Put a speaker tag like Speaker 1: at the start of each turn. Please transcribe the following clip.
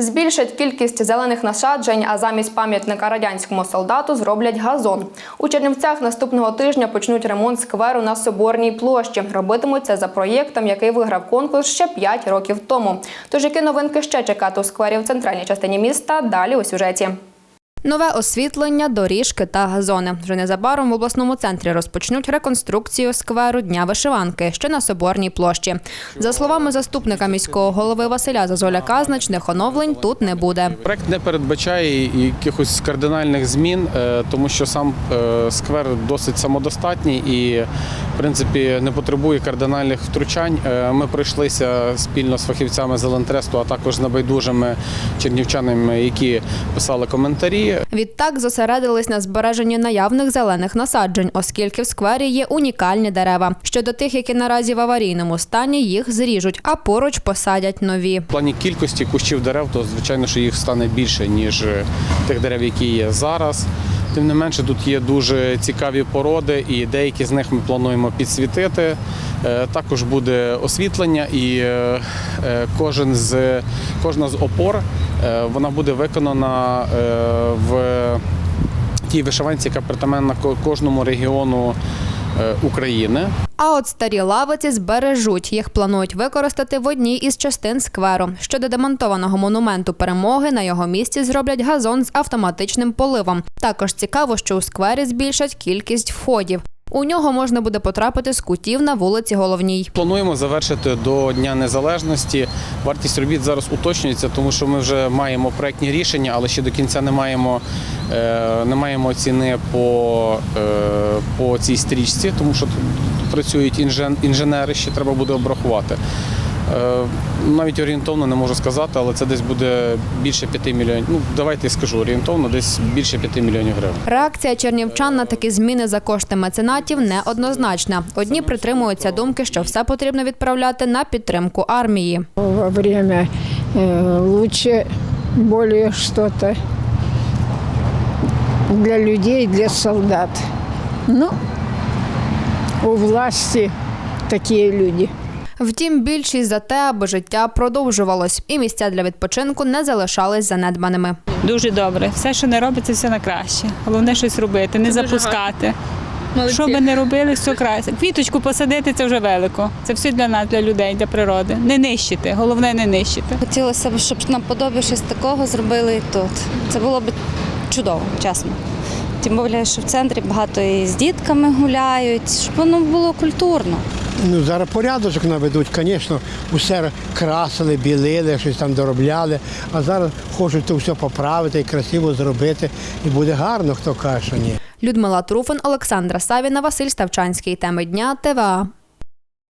Speaker 1: Збільшать кількість зелених насаджень, а замість пам'ятника радянському солдату зроблять газон. У Чернівцях наступного тижня почнуть ремонт скверу на Соборній площі. Робитимуть це за проєктом, який виграв конкурс ще 5 років тому. Тож які новинки ще чекати у сквері в центральній частині міста? Далі у сюжеті. Нове освітлення, доріжки та газони. Вже незабаром в обласному центрі розпочнуть реконструкцію скверу Дня вишиванки, що на Соборній площі. За словами заступника міського голови Василя Зазоляка, значних оновлень тут не буде.
Speaker 2: Проект не передбачає якихось кардинальних змін, е, тому що сам е, сквер досить самодостатній і, в принципі, не потребує кардинальних втручань. Е, Ми пройшлися спільно з фахівцями Зелентресту, а також з небайдужими чернівчанами, які писали коментарі.
Speaker 1: Відтак зосередились на збереженні наявних зелених насаджень, оскільки в сквері є унікальні дерева. Щодо тих, які наразі в аварійному стані, їх зріжуть, а поруч посадять нові.
Speaker 2: В плані кількості кущів дерев, то звичайно, що їх стане більше, ніж тих дерев, які є зараз. Тим не менше, тут є дуже цікаві породи, і деякі з них ми плануємо підсвітити. Е, Також буде освітлення, і е, е, кожен з, кожна з опор вона буде виконана в тій вишиванці, яка притаманна кожному регіону України.
Speaker 1: А от старі лавиці збережуть. Їх планують використати в одній із частин скверу. Щодо демонтованого монументу перемоги, на його місці зроблять газон з автоматичним поливом. Також цікаво, що у сквері збільшать кількість входів. У нього можна буде потрапити з кутів на вулиці Головній.
Speaker 2: Плануємо завершити до Дня Незалежності. Вартість робіт зараз уточнюється, тому що ми вже маємо проектні рішення, але ще до кінця не маємо, е, не маємо ціни по, е, по цій стрічці, тому що тут працюють інженери, ще треба буде обрахувати. Е, Навіть орієнтовно не можу сказати, але це десь буде більше 5 мільйонів. Ну, давайте я скажу орієнтовно, десь більше 5 мільйонів гривень.
Speaker 1: Реакція чернівчан на такі зміни за кошти меценатів неоднозначна. Одні притримуються думки, що все потрібно відправляти на підтримку армії.
Speaker 3: во время э, лучше более что-то для людей, для солдат. Ну, у власти такие люди.
Speaker 1: Втім, більшість за те, аби життя продовжувалось, і місця для відпочинку не залишались занедбаними.
Speaker 4: Дуже добре. Все, що не робиться, все на краще. Головне щось робити, не запускати. Що би не робили, все краще. Квіточку посадити це вже велико. Це все для нас, для людей, для природи. Не нищити. Головне не нищити.
Speaker 5: Хотілося б, щоб нам подобі щось такого зробили і тут. Це було б чудово, чесно. Тим більше, що в центрі багато і з дітками гуляють, щоб воно було культурно.
Speaker 6: Ну, зараз порядочок наведуть, звісно, усе красили, білили, щось там доробляли, а зараз хочуть то все поправити і красиво зробити, і буде гарно, хто каже, що ні.
Speaker 1: Людмила Труфин, Олександра Савіна, Василь Ставчанський. Теми дня ТВА.